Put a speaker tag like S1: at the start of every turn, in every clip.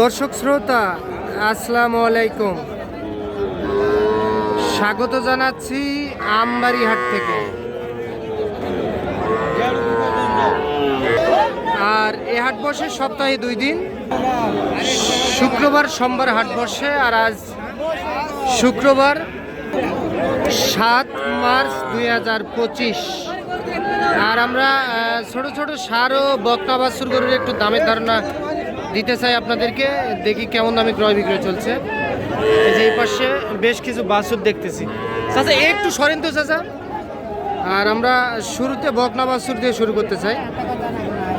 S1: দর্শক শ্রোতা, আসসালামু আলাইকুম। স্বাগত জানাচ্ছি আমবাড়ি হাট থেকে। আর এ হাট বসে সপ্তাহে দুই দিন। শুক্রবার, সোমবার হাট বসে, আর আজ শুক্রবার, সাত মার্চ দুই হাজার পঁচিশ। আর আমরা ছোট ছোট সার ও বকনা বাছুর গরুর একটু দামের ধারণা দিতে চাই আপনাদেরকে, দেখি কেমন দামে ক্রয় বিক্রয় চলছে। এই যে পাশে বেশ কিছু বাসুর দেখতেছি। চাচা, একটু সরেন তো চাচা। আর আমরা শুরুতে বকনা বাসুর দিয়ে শুরু করতে চাই।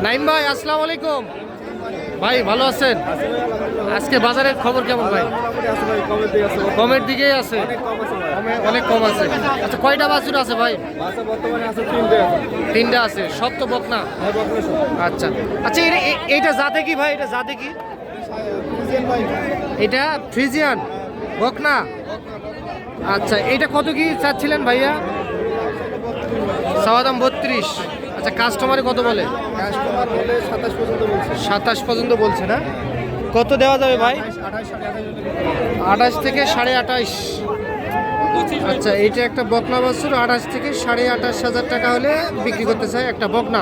S1: নাইম ভাই, আসসালামু আলাইকুম। ভাই, ভালো আছেন? আজকে বাজারের খবর কেমন ভাই? কমের দিকেই আছে। অনেক কম আছে আচ্ছা কয়টা বাছুর আছে ভাই? তিনটা আছে। সব তো বকনা? আচ্ছা। আচ্ছা এটা- এ- এইটা জাতে কি ভাই? এটা জাতে কি? এটা ফ্রিজিয়ান? বকনা? আচ্ছা এইটা কত কি চাচ্ছিলেন ভাইয়া? চাওয়া দাম বত্রিশ। আচ্ছা কাস্টমারে কত বলে? সাতাশ পর্যন্ত বলছে না? কত দেওয়া যাবে ভাই? আঠাশ থেকে সাড়ে আঠাশ। আচ্ছা এইটা একটা বকনা বাছুর আঠাশ থেকে সাড়ে আঠাশ হাজার টাকা হলে বিক্রি করতে চাই একটা বকনা।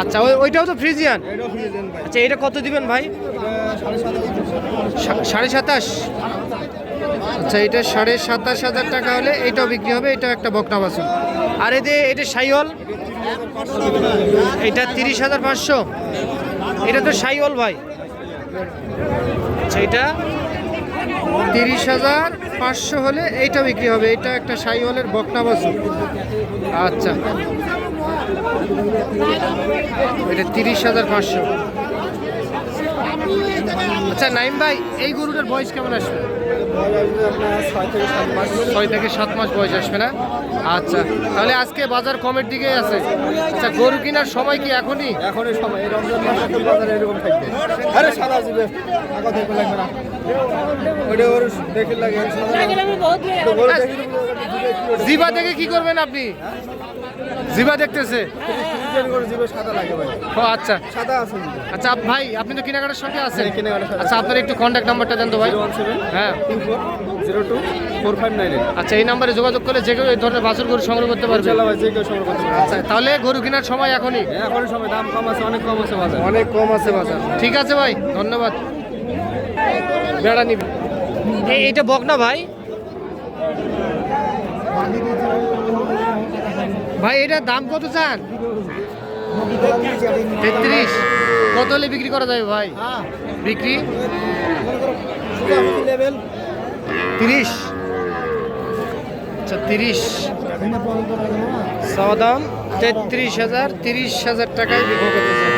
S1: আচ্ছা ওই ওইটাও তো ফ্রিজিয়ান? আচ্ছা এটা কত দিবেন ভাই? সাড়ে সাতাশ। আচ্ছা এটা সাড়ে সাতাশ হাজার টাকা হলে এটাও বিক্রি হবে এটা একটা বকনা বাছুর। আর এতে এটা সাইওয়াল এটা তিরিশ হাজার পাঁচশো। এটা তো সাইওয়াল ভাই। আচ্ছা এটা? তিরিশ হাজার পাঁচশো হলে এইটা বিক্রি হবে। এটা একটা সাইওয়ালের বকনা বাসু আচ্ছা। এটা তিরিশ হাজার পাঁচশো। আচ্ছা নাইম ভাই, এই গরুটার বয়স কেমন আসবে? ছয় থেকে সাত মাস বয়স আসবে না? আচ্ছা তাহলে আজকে বাজার কমের দিকে আছে। আচ্ছা গরু কেনার সময় কি এখনই?
S2: এখনই সময় রমজান মাসে ফুল এরকম থাকবে। আরে সাদা জিবে টাকা লাগবে না। ওটা ওর দেখে লাগে। জিবে
S1: দেখে কি করবেন আপনি? জিবা দেখতেছে।
S2: জিবে সাদা লাগে ভাই
S1: ও আচ্ছা।
S2: সাদা আছে
S1: আচ্ছা ভাই আপনি তো কেনাকাটার সঙ্গে আছেন।
S2: হ্যাঁ,
S1: আচ্ছা আপনার একটু কন্ট্যাক্ট নাম্বারটা দেন তো ভাই।
S2: জিরো
S1: হ্যাঁ।
S2: Zero two four five nine
S1: আচ্ছা এই নাম্বারে যোগাযোগ করলে যে কেউ এই ধরনের বাছুর গরু সংগ্রহ করতে পারবে।
S2: যে কেউ সংগ্রহ করতে
S1: আচ্ছা তাহলে গরু কেনার সময় এখনই।
S2: হ্যাঁ, সময়। দাম কম আছে অনেক কম আছে বাজার।
S1: অনেক কম আছে বাজার। ঠিক আছে ভাই ধন্যবাদ। বেড়া নিবি। এই এইটা বকনা ভাই। ভাই, এটার দাম কত চান তেত্রিশ। কত হলে বিক্রি করা যাবে ভাই? বিক্রি? তিরিশ। আচ্ছা তিরিশ। চাওয়া দাম তেত্রিশ হাজার, তিরিশ হাজার টাকায় বিক্রি করতে চাই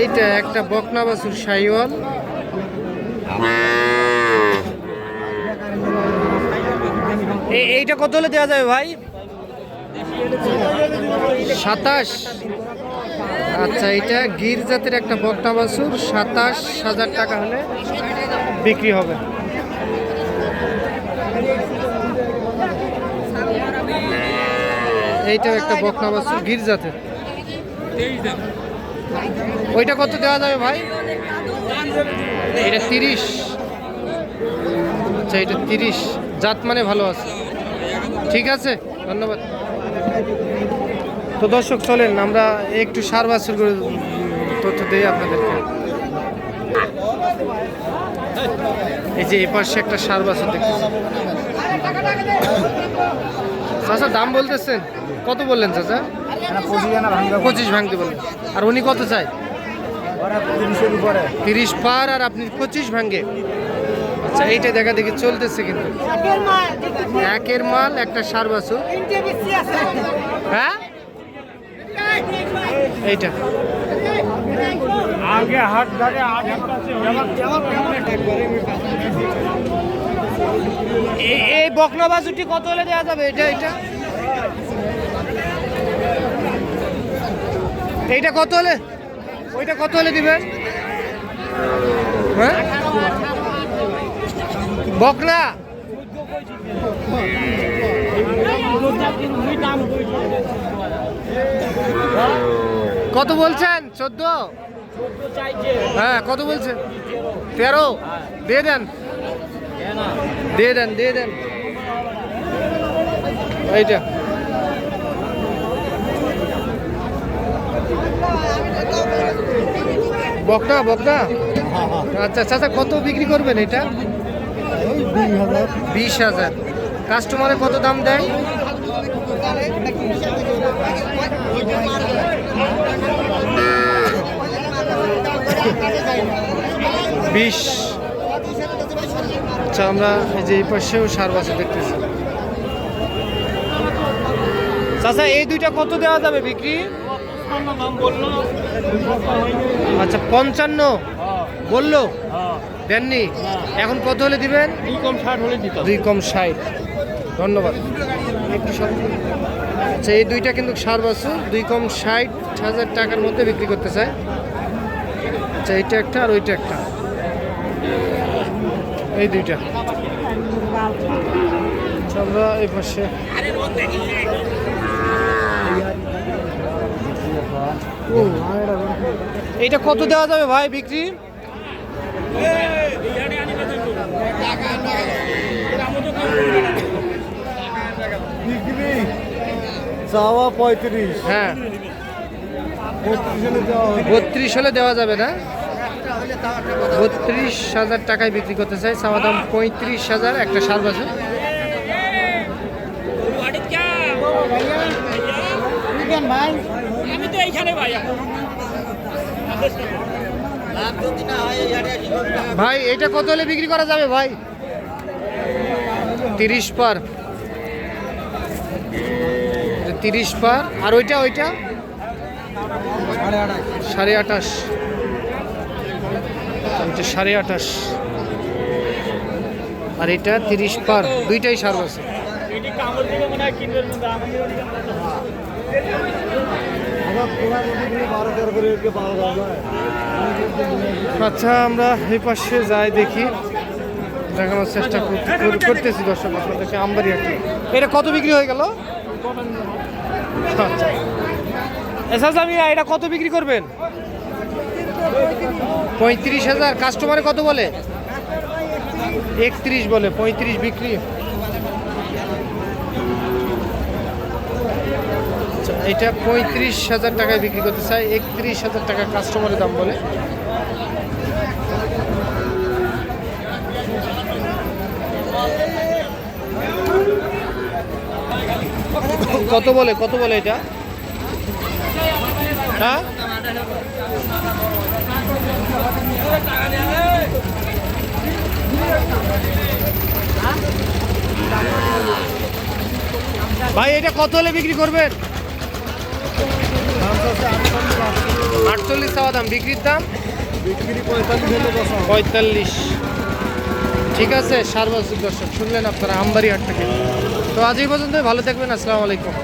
S1: এইটা একটা বকনা বাছুর, সাইওয়াল। এইটা কত হলে দেওয়া যাবে ভাই? সাতাশ। আচ্ছা এটা গির জাতের একটা বকনা বাছুর সাতাশ হাজার টাকা হলে বিক্রি হবে। এইটাও একটা বকনা বাছুর গির জাতের। ওইটা কত দেওয়া যাবে ভাই? এটা তিরিশ। আচ্ছা এটা তিরিশ। জাত মানে ভালো আছে। ঠিক আছে ধন্যবাদ। তো দর্শক চলেন আমরা একটু সার বাছুর করে তথ্য দিই আপনাদেরকে। এই যে এই পাশে একটা সার বাছুর দেখতেছি। চাচা দাম বলতেছেন? কত বললেন চাচা? পঁচিশ ভাঙতে বললেন। আর উনি কত চায়? তিরিশ পার আর আপনি পঁচিশ ভাঙ্গে আচ্ছা এইটা দেখা দেখি চলতেছে কিন্তু। একের মাল একটা সার বাছুর। হ্যাঁ? এইটা।
S2: আগে হাট ধরে
S1: এই- এই বকনা বাছুরটি কত হলে দেওয়া যাবে? এটা এটা? এইটা কত হলে? ওইটা কত হলে দিবেন? হ্যাঁ? বকনা। কত বলছেন? চোদ্দ? হ্যাঁ কত বলছেন? তেরো? দিয়ে দেন। দিয়ে দেন দিয়ে দেন। এইটা বকনা বকনা। আচ্ছা চাচা কত বিক্রি করবেন এটা? বিশ হাজার। কাস্টমারে কত দাম দেয়? বিশ। আচ্ছা আমরা এই যে এই পাশেও সার বাসা দেখতেছি। চাচা, এই দুইটা কত দেওয়া যাবে বিক্রি? আচ্ছা পঞ্চান্ন। বলল? দেননি? এখন কত হলে দিবেন?
S2: দুই কম ষাট হলে
S1: দুই কম ষাট। ধন্যবাদ। আচ্ছা এই দুইটা কিন্তু সার বাছুর দুই কম ষাট হাজার টাকার মধ্যে বিক্রি করতে চায় আচ্ছা এইটা একটা আর ওইটা একটা। এই দুইটা। আচ্ছা, আমরা এই পাশে এইটা কত দেওয়া যাবে ভাই বিক্রি?
S2: চাওয়া পঁয়ত্রিশ।
S1: হ্যাঁ।
S2: বত্রিশ হলে দেওয়া
S1: যাবে না? বত্রিশ হাজার টাকায় বিক্রি করতে চাই। চাওয়া দাম পঁয়ত্রিশ হাজার একটা সার বাছুর
S3: আমি তো এইখানে ভাই।
S1: ভাই, এটা কত হলে বিক্রি করা যাবে ভাই? তিরিশ পার। তিরিশ পার। আর ওইটা ওইটা? সাড়ে আঠাশ। সাড়ে আঠাশ। আর এটা তিরিশ পার। দুইটাই সার আছে। আচ্ছা আমরা এই পাশে যাই দেখি। দেখানোর চেষ্টা করতেছি দর্শক আপনাদেরকে আমবাড়ি এটা কত বিক্রি হয়ে গেল? আচ্ছা। এটা কত বিক্রি করবেন? পঁয়ত্রিশ হাজার। কাস্টমারে কত বলে? একত্রিশ বলে, পঁয়ত্রিশ বিক্রি। এটা পঁয়ত্রিশ হাজার টাকায় বিক্রি করতে চাই, একত্রিশ হাজার টাকা কাস্টমারের দাম বলে। কত বলে কত বলে এটা? হ্যাঁ? ভাই, এটা কত হলে বিক্রি করবেন? আটচল্লিশ টাকা দাম বিক্রির দাম? পঁয়তাল্লিশ ঠিক আছে সার বছর দর্শক শুনলেন আপনারা আমবাড়ি হাট থেকে। তো আজ এই পর্যন্ত ভালো থাকবেন আসসালামু আলাইকুম।